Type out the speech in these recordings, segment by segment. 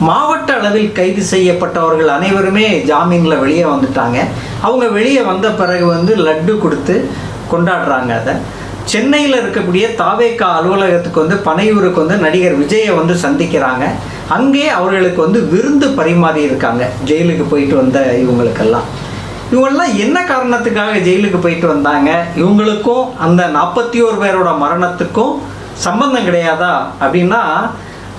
மாவட்ட அளவில் கைது செய்யப்பட்டவர்கள் அனைவருமே ஜாமீனில் வெளியே வந்துட்டாங்க. அவங்க வெளியே வந்த பிறகு வந்து லட்டு கொடுத்து கொண்டாடுறாங்க அதை. சென்னையில் இருக்கக்கூடிய தாவேக்கா அலுவலகத்துக்கு வந்து பனையூருக்கு வந்து நடிகர் விஜயை வந்து சந்திக்கிறாங்க. அங்கே அவர்களுக்கு வந்து விருந்து பரிமாறி இருக்காங்க. ஜெயிலுக்கு போயிட்டு வந்த இவங்களுக்கெல்லாம். இவங்கெல்லாம் என்ன காரணத்துக்காக ஜெயிலுக்கு போயிட்டு வந்தாங்க? இவங்களுக்கும் அந்த நாற்பத்தி ஓரு பேரோட மரணத்துக்கும் சம்பந்தம் கிடையாதா அப்படின்னா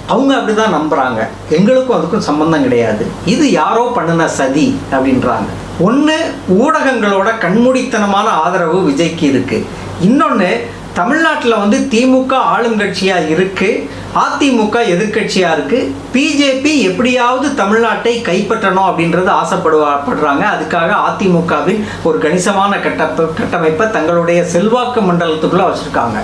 அவங்க அப்படிதான் நம்புறாங்க. எங்களுக்கும் அதுக்கும் சம்பந்தம் கிடையாது. இது யாரோ பண்ணின சதி அப்படின்றாங்க. ஒன்று ஊடகங்களோட கண்மூடித்தனமான ஆதரவு விஜய்க்கு இருக்கு. இன்னொன்று தமிழ்நாட்டில் வந்து திமுக ஆளுங்கட்சியாக இருக்கு. அதிமுக எதிர்க்கட்சியாக இருக்கு? பிஜேபி எப்படியாவது தமிழ்நாட்டை கைப்பற்றணும் அப்படின்றது ஆசைப்படுவாப்படுறாங்க அதுக்காக அதிமுகவின் ஒரு கணிசமான கட்ட கட்டமைப்பை தங்களுடைய செல்வாக்கு மண்டலத்துக்குள்ளே வச்சுருக்காங்க.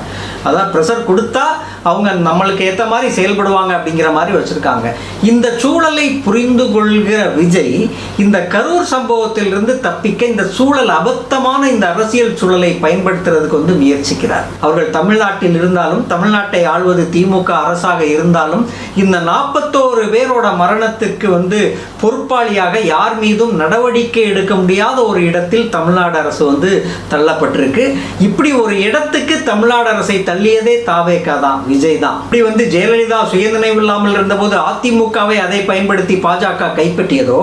அதான் ப்ரெஷர் கொடுத்தா அவங்க நம்மளுக்கு ஏற்ற மாதிரி செயல்படுவாங்க அப்படிங்கிற மாதிரி வச்சுருக்காங்க. இந்த சூழலை புரிந்து கொள்கிற விஜய் இந்த கரூர் சம்பவத்திலிருந்து தப்பிக்க இந்த சூழல் அபத்தமான இந்த அரசியல் சூழலை பயன்படுத்துறதுக்கு வந்து முயற்சிக்கிறார். அவர்கள் தமிழ்நாட்டில் இருந்தாலும் தமிழ்நாட்டை ஆள்வது திமுக அரசு அரசாக இருந்தாலும் இந்த நாற்பத்தோரு பேரோட மரணத்திற்கு வந்து பொறுப்பாளியாக யார் மீதும் நடவடிக்கை எடுக்க முடியாத ஒரு இடத்தில் தமிழ்நாடு அரசு வந்து தள்ளப்பட்டிருக்கு. இப்படி ஒரு இடத்துக்கு தமிழ்நாடு அரசை தள்ளியதே தாவேக்கா தான் விஜய் தான். இப்படி வந்து ஜெயலலிதா சுயநினைவு இல்லாமல் இருந்தபோது அதிமுகவை அதை பயன்படுத்தி பாஜக கைப்பற்றியதோ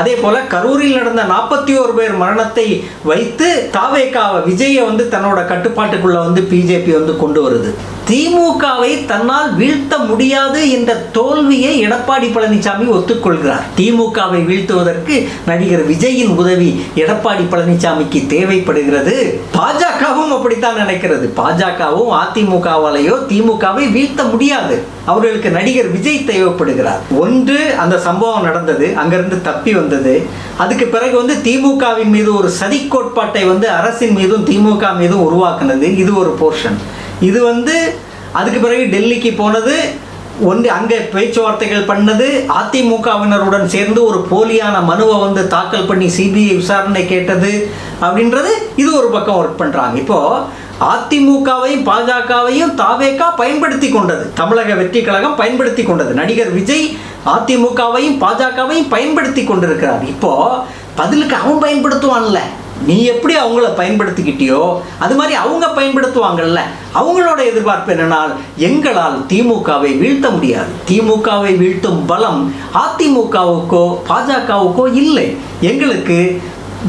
அதே போல கரூரில் நடந்த நாற்பத்தி ஓரு பேர் மரணத்தை வைத்து தாவேக்காவை விஜயை வந்து தன்னோட கட்டுப்பாட்டுக்குள்ள வந்து பிஜேபி வந்து கொண்டு வருது. திமுகவை தன்னால் வீழ்த்த முடியாது என்ற தோல்வியை எடப்பாடி பழனிசாமி ஒத்துக்கொள்கிறார். திமுகவை வீழ்த்துவதற்கு நடிகர் விஜயின் உதவி எடப்பாடி பழனிசாமிக்கு தேவைப்படுகிறது. பாஜகவும் அப்படித்தான் நினைக்கிறது. பாஜகவும் அதிமுகவாலேயோ திமுகவை வீழ்த்த முடியாது. அவர்களுக்கு நடிகர் விஜய் தேவைப்படுகிறார். ஒன்று அந்த சம்பவம் நடந்தது. அங்கிருந்து தப்பி வந்தது. அதுக்கு பிறகு வந்து திமுகவின் மீது ஒரு சதி கோட்பாட்டை வந்து அரசின் மீதும் திமுக மீதும் உருவாக்குனது. இது ஒரு போர்ஷன். இது வந்து அதுக்கு பிறகு டெல்லிக்கு போனது ஒன்று அங்கே பேச்சுவார்த்தைகள் பண்ணது அதிமுகவினருடன் சேர்ந்து ஒரு போலியான மனுவை வந்து தாக்கல் பண்ணி சிபிஐ விசாரணை கேட்டது அப்படின்றது இது ஒரு பக்கம் ஒர்க் பண்ணுறாங்க இப்போது அதிமுகவையும் பாஜகவையும் தாவேக்கா பயன்படுத்தி கொண்டது. தமிழக வெற்றி கழகம் பயன்படுத்தி கொண்டது. நடிகர் விஜய் அதிமுகவையும் பாஜகவையும் பயன்படுத்தி கொண்டிருக்கிறார். இப்போது பதிலுக்கு அவன் பயன்படுத்துவான்ல. நீ எப்படி அவங்கள பயன்படுத்திக்கிட்டியோ அது மாதிரி அவங்க பயன்படுத்துவாங்கல்ல. அவங்களோட எதிர்பார்ப்பு என்னன்னால் எங்களால் திமுகவை வீழ்த்த முடியாது. திமுகவை வீழ்த்தும் பலம் அதிமுகவுக்கோ பாஜகவுக்கோ இல்லை. எங்களுக்கு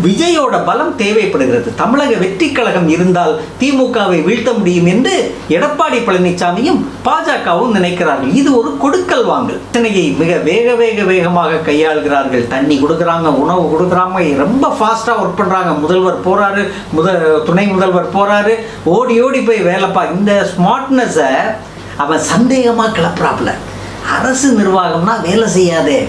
விஜயோட பலம் தேவைப்படுகிறது. தமிழக வெற்றி கழகம் இருந்தால் திமுகவை வீழ்த்த முடியும் என்று எடப்பாடி பழனிசாமியும் பாஜகவும் நினைக்கிறார்கள். இது ஒரு கொடுக்கல் வாங்கல். பிரச்சனையை மிக வேக வேக வேகமாக கையாளுகிறார்கள். தண்ணி கொடுக்குறாங்க உணவு கொடுக்குறாங்க ரொம்ப ஃபாஸ்ட்டாக ஒர்க் பண்ணுறாங்க முதல்வர் போறாரு முத துணை முதல்வர் போறாரு. ஓடி ஓடி போய் வேலைப்பா இந்த ஸ்மார்ட்னஸை அவன் சந்தேகமாக கிளப்புறாப்புல. அரசு நிர்வாகம்னா வேலை செய்யாதே.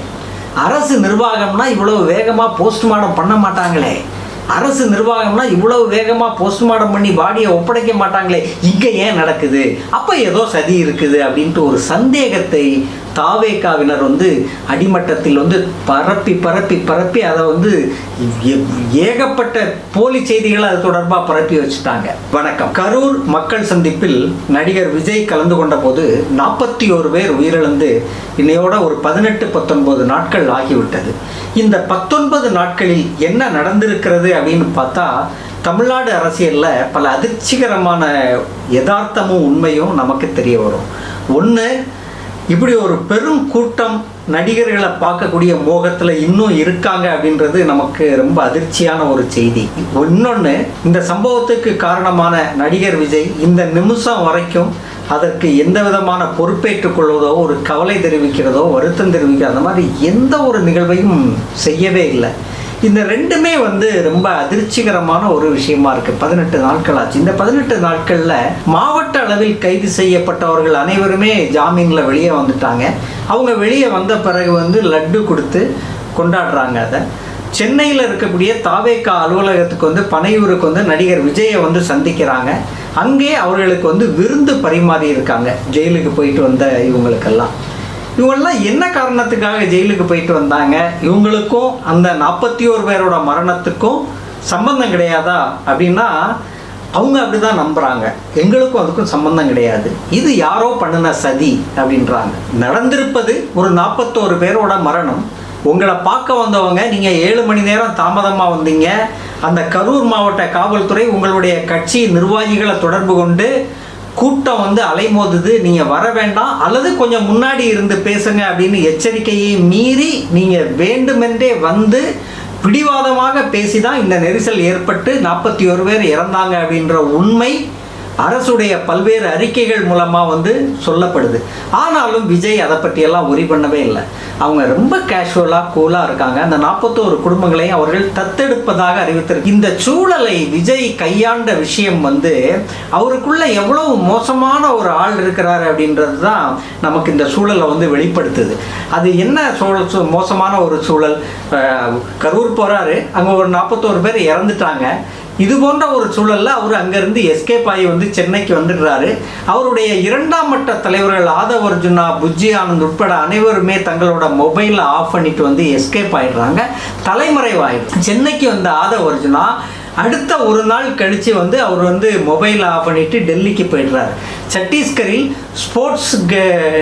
அரசு நிர்வாகம்னா இவ்வளவு வேகமாக போஸ்ட்மார்ட்டம் பண்ண மாட்டாங்களே. அரசு நிர்வாகம்னா இவ்வளவு வேகமாக போஸ்ட்மார்ட்டம் பண்ணி பாடியை ஒப்படைக்க மாட்டாங்களே. இங்கே ஏன் நடக்குது? அப்போ ஏதோ சதி இருக்குது அப்படின்ட்டு ஒரு சந்தேகத்தை தாவேக்காவினர் வந்து அடிமட்டத்தில் வந்து பரப்பி பரப்பி பரப்பி அதை வந்து ஏகப்பட்ட போலி செய்திகளை அது தொடர்பாக பரப்பி வச்சுட்டாங்க. வணக்கம். கரூர் மக்கள் சந்திப்பில் நடிகர் விஜய் கலந்து கொண்ட போது நாற்பத்தி ஒரு பேர் உயிரிழந்து இன்னையோட ஒரு பதினெட்டு பத்தொன்பது நாட்கள் ஆகிவிட்டது. இந்த பத்தொன்பது நாட்களில் என்ன நடந்திருக்கிறது அப்படின்னு பார்த்தா தமிழ்நாடு அரசியலில் பல அதிர்ச்சிகரமான யதார்த்தமும் உண்மையும் நமக்கு தெரிய வரும். ஒன்று இப்படி ஒரு பெரும் கூட்டம் நடிகர்களை பார்க்கக்கூடிய மோகத்தில் இன்னும் இருக்காங்க அப்படின்றது நமக்கு ரொம்ப அதிர்ச்சியான ஒரு செய்தி. இன்னொன்று இந்த சம்பவத்துக்கு காரணமான நடிகர் விஜய் இந்த நிமிஷம் வரைக்கும் அதற்கு எந்த விதமான பொறுப்பேற்றுக் கொள்வதோ ஒரு கவலை தெரிவிக்கிறதோ வருத்தம் தெரிவிக்கிறதோ அந்த மாதிரி எந்த ஒரு நிகழ்வையும் செய்யவே இல்லை. இந்த ரெண்டுமே வந்து ரொம்ப அதிர்ச்சிகரமான ஒரு விஷயமா இருக்கு. பதினெட்டு நாட்கள் ஆச்சு இந்த பதினெட்டு நாட்கள்ல மாவட்ட அளவில் கைது செய்யப்பட்டவர்கள் அனைவருமே ஜாமீன்ல வெளியே வந்துட்டாங்க. அவங்க வெளியே வந்த பிறகு வந்து லட்டு கொடுத்து கொண்டாடுறாங்க அதை. சென்னையில் இருக்கக்கூடிய தாவேக்கா அலுவலகத்துக்கு வந்து பனையூருக்கு வந்து நடிகர் விஜயை வந்து சந்திக்கிறாங்க. அங்கே அவர்களுக்கு வந்து விருந்து பரிமாறி இருக்காங்க. ஜெயிலுக்கு போயிட்டு வந்த இவங்களுக்கெல்லாம். இவங்கெல்லாம் என்ன காரணத்துக்காக ஜெயிலுக்கு போயிட்டு வந்தாங்க? இவங்களுக்கும் அந்த நாற்பத்தி ஓரு பேரோட மரணத்துக்கும் சம்பந்தம் கிடையாதா? அப்படின்னா அவங்க அப்படிதான் நம்புறாங்க. எங்களுக்கும் அதுக்கும் சம்பந்தம் கிடையாது. இது யாரோ பண்ணின சதி அப்படின்றாங்க. நடந்திருப்பது ஒரு நாற்பத்தோரு பேரோட மரணம். உங்களை பார்க்க வந்தவங்க நீங்கள் ஏழு மணி நேரம் தாமதமாக வந்தீங்க. அந்த கரூர் மாவட்ட காவல்துறை உங்களுடைய கட்சி நிர்வாகிகளை தொடர்பு கொண்டு கூட்டம் வந்து அலைமோதுது நீங்கள் வர வேண்டாம் அல்லது கொஞ்சம் முன்னாடி இருந்து பேசுங்க அப்படின்னு எச்சரிக்கையை மீறி நீங்கள் வேண்டுமென்றே வந்து பிடிவாதமாக பேசி தான் இந்த நெரிசல் ஏற்பட்டு நாற்பத்தி ஒரு பேர் இறந்தாங்க அப்படின்ற உண்மை அரசுடைய பல்வேறு அறிக்கைகள் மூலமாக வந்து சொல்லப்படுது. ஆனாலும் விஜய் அதை பற்றியெல்லாம் உரி பண்ணவே இல்லை. அவங்க ரொம்ப கேஷுவலாக கூலாக இருக்காங்க. அந்த நாற்பத்தோரு குடும்பங்களையும் அவர்கள் தத்தெடுப்பதாக அறிவித்திருக்கு. இந்த சூழலை விஜய் கையாண்ட விஷயம் வந்து அவருக்குள்ள எவ்வளவு மோசமான ஒரு ஆள் இருக்கிறார் அப்படின்றது தான் நமக்கு இந்த சூழலை வந்து வெளிப்படுத்துது. அது என்ன சூழல் சூ- மோசமான ஒரு சூழல்? கரூர் போகிறாரு அங்கே ஒரு நாற்பத்தோரு பேர் இறந்துட்டாங்க. இது போன்ற ஒரு சூழலில் அவர் அங்கேருந்து எஸ்கேப் ஆகி வந்து சென்னைக்கு வந்துடுறாரு. அவருடைய இரண்டாம் மட்ட தலைவர்கள் ஆதவ் அர்ஜுனா புஜ்ஜி ஆனந்த் உட்பட அனைவருமே தங்களோட மொபைலை ஆஃப் பண்ணிட்டு வந்து எஸ்கேப் ஆயிடுறாங்க. தலைமறைவாயிடும் சென்னைக்கு வந்த ஆதவ் அர்ஜுனா அடுத்த ஒரு நாள் கழித்து வந்து அவர் வந்து மொபைல் ஆஃப் பண்ணிட்டு டெல்லிக்கு போயிடுறாரு. சத்தீஸ்கரில் ஸ்போர்ட்ஸ்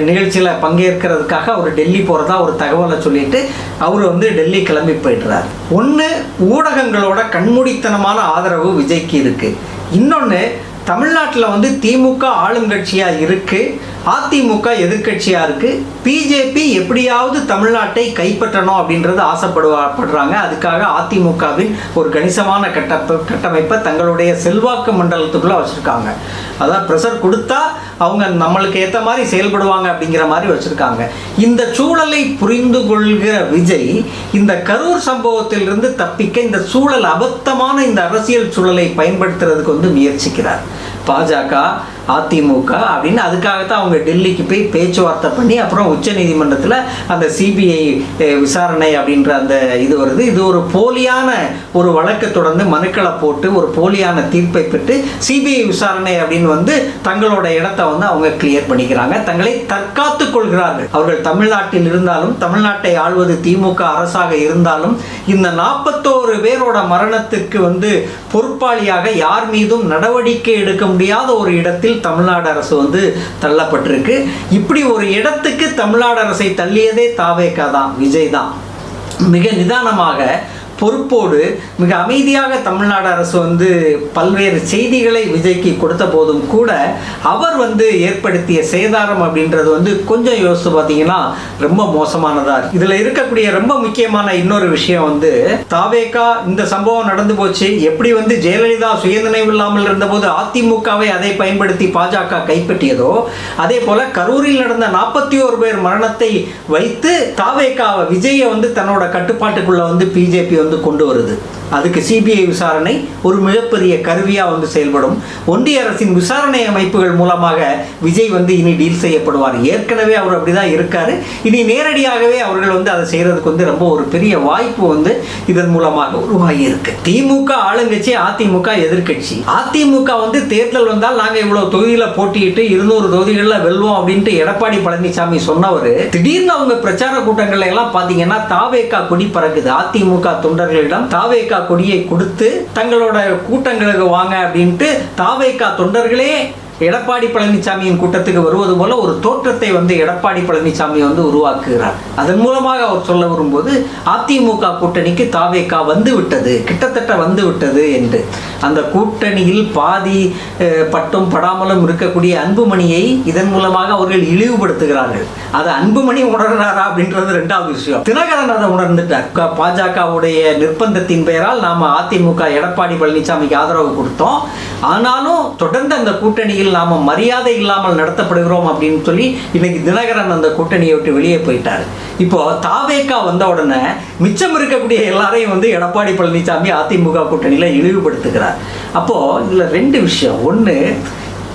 நிகழ்ச்சியில் பங்கேற்கிறதுக்காக அவர் டெல்லி போகிறதா ஒரு தகவலை சொல்லிட்டு அவர் வந்து டெல்லி கிளம்பி போயிடுறார். ஒன்று ஊடகங்களோட கண்மூடித்தனமான ஆதரவு விஜய்க்கு இருக்குது இன்னொன்று தமிழ்நாட்டில் வந்து திமுக ஆளுங்கட்சியாக இருக்குது அதிமுக எதிர்கட்சியாக இருக்குது பிஜேபி எப்படியாவது தமிழ்நாட்டை கைப்பற்றணும் அப்படின்றது ஆசைப்படுவாப்படுறாங்க அதுக்காக அதிமுகவின் ஒரு கணிசமான கட்ட கட்டமைப்பை தங்களுடைய செல்வாக்கு மண்டலத்துக்குள்ளே வச்சுருக்காங்க. அதான் ப்ரெஷர் கொடுத்தா அவங்க நம்மளுக்கு ஏற்ற மாதிரி செயல்படுவாங்க அப்படிங்கிற மாதிரி வச்சுருக்காங்க. இந்த சூழலை புரிந்து கொள்கிற விஜய் இந்த கரூர் சம்பவத்திலிருந்து தப்பிக்க இந்த சூழல் அபத்தமான இந்த அரசியல் சூழலை பயன்படுத்துறதுக்கு வந்து முயற்சிக்கிறார். பாஜக அதிமுக அப்படின்னு அதுக்காகத்தான் அவங்க டெல்லிக்கு போய் பேச்சுவார்த்தை பண்ணி அப்புறம் உச்சநீதிமன்றத்தில் அந்த சிபிஐ விசாரணை அப்படின்ற அந்த இது வருது. இது ஒரு போலியான ஒரு வழக்கை தொடர்ந்து மனுக்களை போட்டு ஒரு போலியான தீர்ப்பை பெற்று சிபிஐ விசாரணை அப்படின்னு வந்து தங்களோட இடத்த வந்து அவங்க கிளியர் பண்ணிக்கிறாங்க. தங்களை தற்காத்து கொள்கிறார்கள். அவர்கள் தமிழ்நாட்டில் இருந்தாலும் தமிழ்நாட்டை ஆள்வது திமுக அரசாக இருந்தாலும் இந்த நாற்பத்தோரு பேரோட மரணத்துக்கு வந்து பொறுப்பாளியாக யார் மீதும் நடவடிக்கை எடுக்க முடியாத ஒரு இடத்தில் தமிழ்நாடு அரசு வந்து தள்ளப்பட்டிருக்கு. இப்படி ஒரு இடத்துக்கு தமிழ்நாடு அரசை தள்ளியதே தாவேக்கா தான் விஜய் தான். மிக நிதானமாக பொறுப்போடு மிக அமைதியாக தமிழ்நாடு அரசு வந்து பல்வேறு செய்திகளை விஜய்க்கு கொடுத்த போதும் கூட அவர் வந்து ஏற்படுத்திய சேதாரம் அப்படின்றது வந்து கொஞ்சம் யோசித்து பார்த்தீங்கன்னா ரொம்ப மோசமானதா இருக்கு. இதில் இருக்கக்கூடிய ரொம்ப முக்கியமான இன்னொரு விஷயம் வந்து தாவேக்கா இந்த சம்பவம் நடந்து போச்சு. எப்படி வந்து ஜெயலலிதா சுயநினைவு இல்லாமல் இருந்தபோது அதிமுகவை அதை பயன்படுத்தி பாஜக கைப்பற்றியதோ அதே போல கரூரில் நடந்த நாற்பத்தி ஒரு பேர் மரணத்தை வைத்து தாவேக்காவை விஜயை வந்து தன்னோட கட்டுப்பாட்டுக்குள்ள வந்து பிஜேபி வந்து கொண்டு வருது. அதுக்கு சிபிஐ விசாரணை ஒரு மிகப்பெரிய கருவியாக வந்து செயல்படும். ஒன்றிய அரசின் விசாரணை அமைப்புகள் மூலமாக விஜய் வந்து இனி டீல் செய்யப்படுவார். ஏற்கனவே அவர் அப்படி தான் இருக்கார். இனி நேரடியாகவே அவர்கள் வந்து அதை செய்கிறதுக்கு வந்து ரொம்ப ஒரு பெரிய வாய்ப்பு வந்து இதன் மூலமாக உருவாகி இருக்கு. திமுக ஆளுங்கட்சி அதிமுக எதிர்க்கட்சி அதிமுக வந்து தேர்தல் வந்தால் நாங்கள் இவ்வளோ தொகுதியில் போட்டியிட்டு இருநூறு தொகுதிகளில் வெல்வோம் அப்படின்ட்டு எடப்பாடி பழனிசாமி சொன்னவர் திடீர்னு அவங்க பிரச்சார கூட்டங்கள் எல்லாம் பார்த்தீங்கன்னா தாவேக்கா கொடி பறக்குது. அதிமுக தொண்டர்களிடம் தாவேக்கா கொடியை கொடுத்து தங்களோட கூட்டங்களுக்கு வாங்க அப்படின்ட்டு தாவேக்கா தொண்டர்களே எடப்பாடி பழனிசாமியின் கூட்டத்துக்கு வருவது போல ஒரு தோற்றத்தை வந்து எடப்பாடி பழனிசாமி வந்து உருவாக்குகிறார். அதன் மூலமாக அவர் சொல்ல வரும்போது அதிமுக கூட்டணிக்கு தாவேக்கா வந்து விட்டது கிட்டத்தட்ட வந்து விட்டது என்று. அந்த கூட்டணியில் பாதி பட்டும் படாமலும் இருக்கக்கூடிய அன்புமணியை இதன் மூலமாக அவர்கள் இழிவுபடுத்துகிறார்கள். அதை அன்புமணி உணர்றாரா அப்படின்றது ரெண்டாவது விஷயம். தினகரன் அதை உணர்ந்துட்டார். பாஜகவுடைய நிர்பந்தத்தின் பெயரால் நாம அதிமுக எடப்பாடி பழனிசாமிக்கு ஆதரவு கொடுத்தோம். ஆனாலும் தொடர்ந்து அந்த கூட்டணியில் நாம மரியாதை இல்லாமல் நடத்தப்படுகிறோம் அப்படின்னு சொல்லி இன்னைக்கு தினகரன் அந்த கூட்டணியை விட்டு வெளியே போயிட்டார். இப்போ தாவேக்கா வந்த உடனே மிச்சம் இருக்கக்கூடிய எல்லாரையும் வந்து எடப்பாடி பழனிசாமி அதிமுக கூட்டணியில இழிவுபடுத்துகிறார். அப்போ இதுல ரெண்டு விஷயம். ஒன்று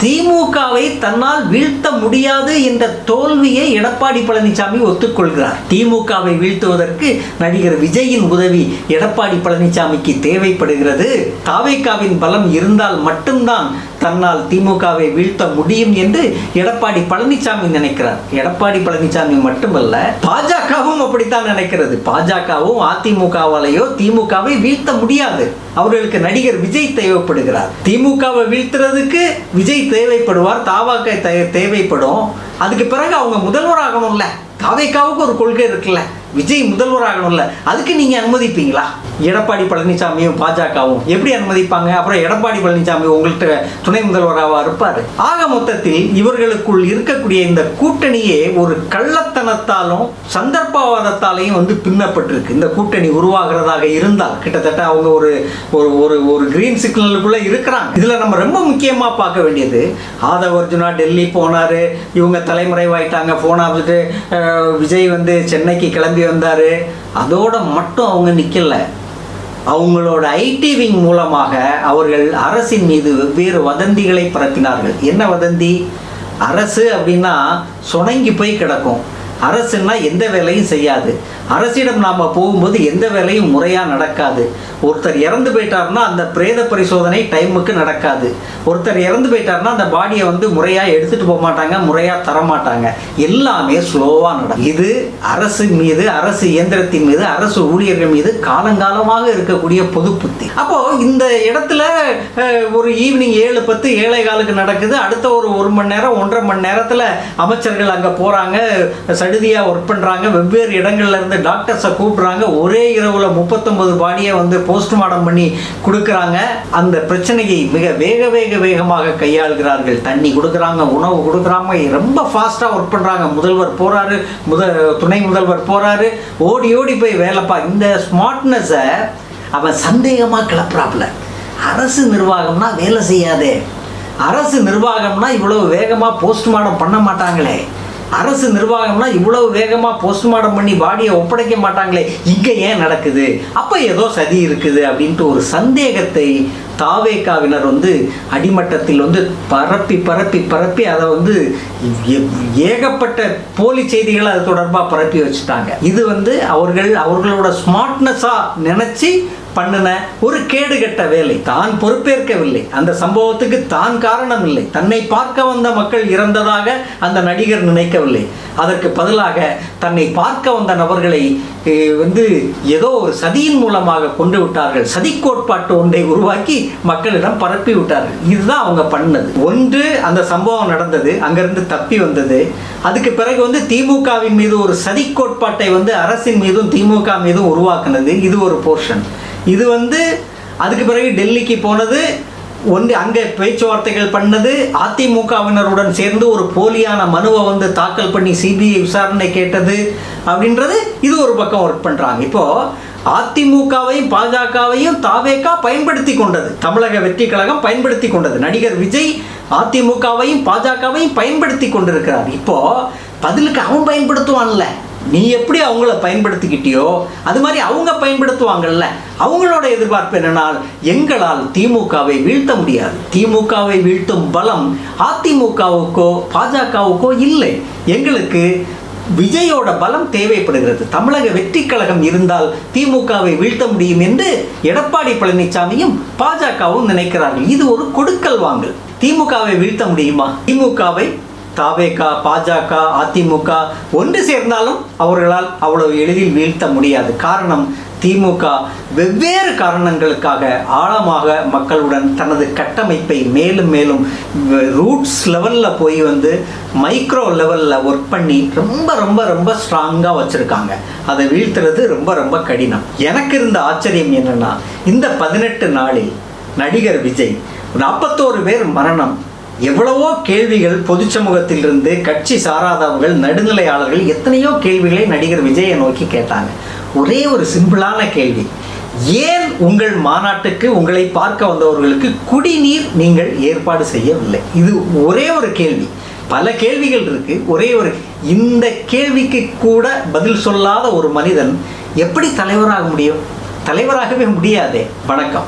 திமுகவை தன்னால் வீழ்த்த முடியாது என்ற தோல்வியை எடப்பாடி பழனிசாமி ஒத்துக்கொள்கிறார். திமுகவை வீழ்த்துவதற்கு நடிகர் விஜயின் உதவி எடப்பாடி பழனிசாமிக்கு தேவைப்படுகிறது. தாவேக்காவின் பலம் இருந்தால் மட்டும்தான் தன்னால் திமுகவை வீழ்த்த முடியும் என்று எடப்பாடி பழனிசாமி நினைக்கிறார். எடப்பாடி பழனிசாமி மட்டுமல்ல பாஜக பாஜகவும் அப்படித்தான் நினைக்கிறது. பாஜகவும் அதிமுகவாலேயோ திமுகவை வீழ்த்த முடியாது. அவர்களுக்கு நடிகர் விஜய் தேவைப்படுகிறார். திமுகவை வீழ்த்துறதுக்கு விஜய் தேவைப்படுவார் தாவாக்க தே- தேவைப்படும். அதுக்கு பிறகு அவங்க முதல்வராகணும்ல. தாவேக்காவுக்கு ஒரு கொள்கை இருக்குல்ல. விஜய் முதல்வராகணும்ல அதுக்கு நீங்க அனுமதிப்பீங்களா? எடப்பாடி பழனிசாமியும் பாஜகவும். எப்படி அனுமதிப்பாங்க? அப்புறம் எடப்பாடி பழனிசாமி உங்கள்கிட்ட துணை முதல்வராக இருப்பாரு? ஆக மொத்தத்தில் இவர்களுக்குள் இருக்கக்கூடிய இந்த கூட்டணியே ஒரு கள்ளத்தனத்தாலும் சந்தர்ப்பவாதத்தாலையும் வந்து பின்னப்பட்டிருக்கு. இந்த கூட்டணி உருவாகிறதாக இருந்தால் கிட்டத்தட்ட அவங்க ஒரு ஒரு ஒரு ஒரு கிரீன் சிக்னலுக்குள்ள இருக்கிறாங்க. இதுல நம்ம ரொம்ப முக்கியமா பார்க்க வேண்டியது ஆதவ அர்ஜுனா டெல்லி போனாரு. இவங்க தலைமறைவாயிட்டாங்க. போனா விஜய் வந்து சென்னைக்கு கிளம்பி வந்தாரு. அதோட மட்டும் அவங்க நிக்கல. அவங்களோட ஐடி விங் மூலமாக அவர்கள் அரசின் மீது வெவ்வேறு வதந்திகளை பரப்பினார்கள். என்ன வதந்தி? அரசு அப்படின்னா சுணங்கி போய் கிடக்கும். அரசுன்னா எந்த வேலையும் செய்யாது. அரசிடம் நாம் போகும்போது எந்த வேலையும் முறையாக நடக்காது. ஒருத்தர் இறந்து போயிட்டாருன்னா அந்த பிரேத பரிசோதனை டைமுக்கு நடக்காது. ஒருத்தர் இறந்து போயிட்டாருன்னா அந்த பாடியை வந்து முறையாக எடுத்துகிட்டு போக மாட்டாங்க முறையாக தரமாட்டாங்க எல்லாமே ஸ்லோவாக நடக்கும். இது அரசு மீது அரசு இயந்திரத்தின் மீது அரசு ஊழியர்கள் மீது காலங்காலமாக இருக்கக்கூடிய பொது புத்தி அப்போ இந்த இடத்துல ஒரு ஈவினிங் ஏழு பத்து ஏழை காலுக்கு நடக்குது. அடுத்த ஒரு ஒரு மணி நேரம் ஒன்றரை மணி நேரத்தில் அமைச்சர்கள் அங்கே போகிறாங்க சடுதியாக ஒர்க் பண்ணுறாங்க வெவ்வேறு இடங்கள்லேருந்து டாக்டர்ஸை கூப்பிட்றாங்க. ஒரே இரவில் முப்பத்தொம்பது பாடியை வந்து போஸ்ட்மார்டம் பண்ணி கொடுக்குறாங்க. அந்த பிரச்சனையை மிக வேக வேக வேகமாக கையாளுகிறார்கள். தண்ணி கொடுக்குறாங்க உணவு கொடுக்குறாங்க. ரொம்ப ஃபாஸ்ட்டாக ஒர்க் பண்ணுறாங்க முதல்வர் போகிறாரு முத துணை முதல்வர் போகிறாரு ஓடி ஓடி போய் வேலைப்பா. இந்த ஸ்மார்ட்னஸை அவன் சந்தேகமாக கிளப்புறாப்புல. அரசு நிர்வாகம்னா வேலை செய்யாதே. அரசு நிர்வாகம்னா இவ்வளவு வேகமாக போஸ்ட்மார்டம் பண்ண மாட்டாங்களே. அரசு நிர்வாகம்னா இவ்வளவு வேகமாக போஸ்ட்மார்டம் பண்ணி பாடியை ஒப்படைக்க மாட்டாங்களே. இங்கே ஏன் நடக்குது? அப்போ ஏதோ சதி இருக்குது அப்படின்ட்டு ஒரு சந்தேகத்தை தாவேக்காவினர் வந்து அடிமட்டத்தில் வந்து பரப்பி பரப்பி பரப்பி அதை வந்து ஏகப்பட்ட போலி செய்திகளை அது தொடர்பாக பரப்பி வச்சுட்டாங்க. இது வந்து அவர்கள் அவர்களோட ஸ்மார்ட்னஸாக நினச்சி பண்ணின ஒரு கேடுகட்ட வேலை. தான் பொறுப்பேற்கவில்லை. அந்த சம்பவத்துக்கு தான் காரணம் இல்லை தன்னை பார்க்க வந்த மக்கள் இறந்ததாக அந்த நடிகர் நினைக்கவில்லை. அதற்கு பதிலாக தன்னை பார்க்க வந்த நபர்களை வந்து ஏதோ ஒரு சதியின் மூலமாக கொண்டு விட்டார்கள். சதி கோட்பாட்டு ஒன்றை உருவாக்கி மக்களிடம் பரப்பி விட்டார்கள். இதுதான் அவங்க பண்ணது. ஒன்று அந்த சம்பவம் நடந்தது. அங்கிருந்து தப்பி வந்தது. அதுக்கு பிறகு வந்து திமுகவின் மீது ஒரு சதி கோட்பாட்டை வந்து அரசின் மீதும் திமுக மீதும் உருவாக்குனது. இது ஒரு போர்ஷன். இது வந்து அதுக்கு பிறகு டெல்லிக்கு போனது ஒன்று அங்கே பேச்சுவார்த்தைகள் பண்ணது அதிமுகவினருடன் சேர்ந்து ஒரு போலியான மனுவை வந்து தாக்கல் பண்ணி சிபிஐ விசாரணை கேட்டது அப்படின்றது இது ஒரு பக்கம் ஒர்க் பண்ணுறாங்க இப்போது அதிமுகவையும் பாஜகவையும் தாவேக்கா பயன்படுத்தி கொண்டது. தமிழக வெற்றி கழகம் பயன்படுத்தி கொண்டது. நடிகர் விஜய் அதிமுகவையும் பாஜகவையும் பயன்படுத்தி கொண்டிருக்கிறார். இப்போது பதிலுக்கு அவன் பயன்படுத்துவான்ல. நீ எப்படி அவங்கள பயன்படுத்திக்கிட்டியோ அது மாதிரி அவங்க பயன்படுத்துவாங்கல்ல. அவங்களோட எதிர்பார்ப்பு என்னன்னா எங்களால் திமுகவை வீழ்த்த முடியாது. திமுகவை வீழ்த்தும் பலம் அதிமுகவுக்கோ பாஜகவுக்கோ இல்லை. எங்களுக்கு விஜயோட பலம் தேவைப்படுகிறது. தமிழக வெற்றி கழகம் இருந்தால் திமுகவை வீழ்த்த முடியும் என்று எடப்பாடி பழனிசாமியும் பாஜகவும் நினைக்கிறார்கள். இது ஒரு கொடுக்கல் வாங்கல். திமுகவை வீழ்த்த முடியுமா? திமுகவை தாவேகா பாஜக அதிமுக ஒன்று சேர்ந்தாலும் அவர்களால் அவ்வளவு எளிதில் வீழ்த்த முடியாது. காரணம் திமுக வெவ்வேறு காரணங்களுக்காக ஆழமாக மக்களுடன் தனது கட்டமைப்பை மேலும் மேலும் ரூட்ஸ் லெவலில் போய் வந்து மைக்ரோ லெவலில் ஒர்க் பண்ணி ரொம்ப ரொம்ப ரொம்ப ஸ்ட்ராங்காக வச்சுருக்காங்க. அதை வீழ்த்துறது ரொம்ப ரொம்ப கடினம். எனக்கு இருந்த ஆச்சரியம் என்னன்னா இந்த பதினெட்டு நாளில் நடிகர் விஜய் நாற்பத்தோரு பேர் மரணம். எவ்வளவோ கேள்விகள் பொது சமூகத்திலிருந்து கட்சி சாராதவர்கள் நடுநிலையாளர்கள் எத்தனையோ கேள்விகளை நடிகர் விஜயை நோக்கி கேட்டாங்க. ஒரே ஒரு சிம்பிளான கேள்வி. ஏன் உங்கள் மாநாட்டுக்கு உங்களை பார்க்க வந்தவர்களுக்கு குடிநீர் நீங்கள் ஏற்பாடு செய்யவில்லை? இது ஒரே ஒரு கேள்வி. பல கேள்விகள் இருக்கு. ஒரே ஒரு இந்த கேள்விக்கு கூட பதில் சொல்லாத ஒரு மனிதன் எப்படி தலைவராக முடியும்? தலைவராகவே முடியாதே. வணக்கம்.